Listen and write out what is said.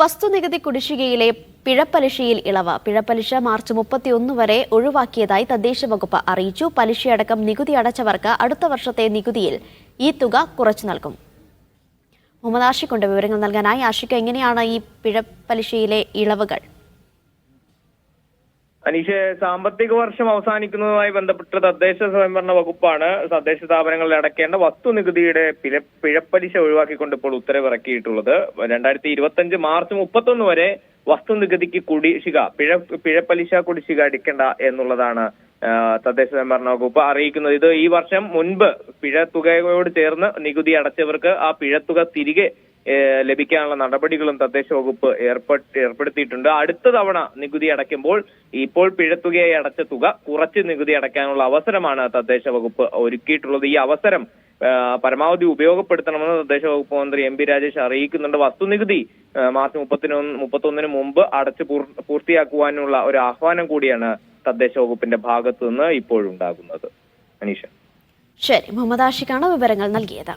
വസ്തുനികുതി കുടിശ്ശികയിലെ പിഴപ്പലിശയിൽ ഇളവ്. പിഴപ്പലിശ മാർച്ച് മുപ്പത്തിയൊന്ന് വരെ ഒഴിവാക്കിയതായി തദ്ദേശ വകുപ്പ് അറിയിച്ചു. പലിശയടക്കം നികുതി അടച്ചവർക്ക് അടുത്ത വർഷത്തെ നികുതിയിൽ ഈ തുക കുറച്ചു നൽകും. മുഹമ്മദ് ആഷിഖുണ്ട് വിവരങ്ങൾ നൽകാനായി. ആഷിഖ് എങ്ങനെയാണ് ഈ പിഴപ്പലിശയിലെ ഇളവുകൾ? അനീഷ് സാമ്പത്തിക വർഷം അവസാനിക്കുന്നതുമായി ബന്ധപ്പെട്ട് തദ്ദേശ സ്വയംഭരണ വകുപ്പാണ് തദ്ദേശ സ്ഥാപനങ്ങളിൽ അടക്കേണ്ട വസ്തുനികുതിയുടെ പിഴ പിഴപ്പലിശ ഒഴിവാക്കിക്കൊണ്ട് ഇപ്പോൾ ഉത്തരവിറക്കിയിട്ടുള്ളത്. രണ്ടായിരത്തി ഇരുപത്തഞ്ച് മാർച്ച് മുപ്പത്തൊന്ന് വരെ വസ്തുനികുതിക്ക് കുടിശ്ശിക പിഴ പിഴപ്പലിശ കുടിശ്ശിക അടിക്കേണ്ട എന്നുള്ളതാണ് തദ്ദേശ സ്വയംഭരണ വകുപ്പ് അറിയിക്കുന്നത്. ഇത് ഈ വർഷം മുൻപ് പിഴ തുകയോട് ചേർന്ന് നികുതി അടച്ചവർക്ക് ആ പിഴത്തുക തിരികെ ലഭിക്കാനുള്ള നടപടികളും തദ്ദേശ വകുപ്പ് ഏർപ്പെട്ട് ഏർപ്പെടുത്തിയിട്ടുണ്ട്. അടുത്ത തവണ നികുതി അടയ്ക്കുമ്പോൾ ഇപ്പോൾ പിഴത്തുകയായി അടച്ച തുക കുറച്ച് നികുതി അടയ്ക്കാനുള്ള അവസരമാണ് തദ്ദേശ വകുപ്പ് ഒരുക്കിയിട്ടുള്ളത്. ഈ അവസരം പരമാവധി ഉപയോഗപ്പെടുത്തണമെന്ന് തദ്ദേശ വകുപ്പ് മന്ത്രി എം പി രാജേഷ് അറിയിക്കുന്നുണ്ട്. വസ്തുനികുതി മാർച്ച് മുപ്പത്തിനൊന്ന് മുപ്പത്തൊന്നിന് മുമ്പ് അടച്ചു പൂർത്തിയാക്കുവാനുള്ള ഒരു ആഹ്വാനം കൂടിയാണ് തദ്ദേശ വകുപ്പിന്റെ ഭാഗത്തു നിന്ന് ഇപ്പോഴുണ്ടാകുന്നത്. അനീഷ. ശരി മുഹമ്മദ് ആഷിഖാണ് വിവരങ്ങൾ നൽകിയത്.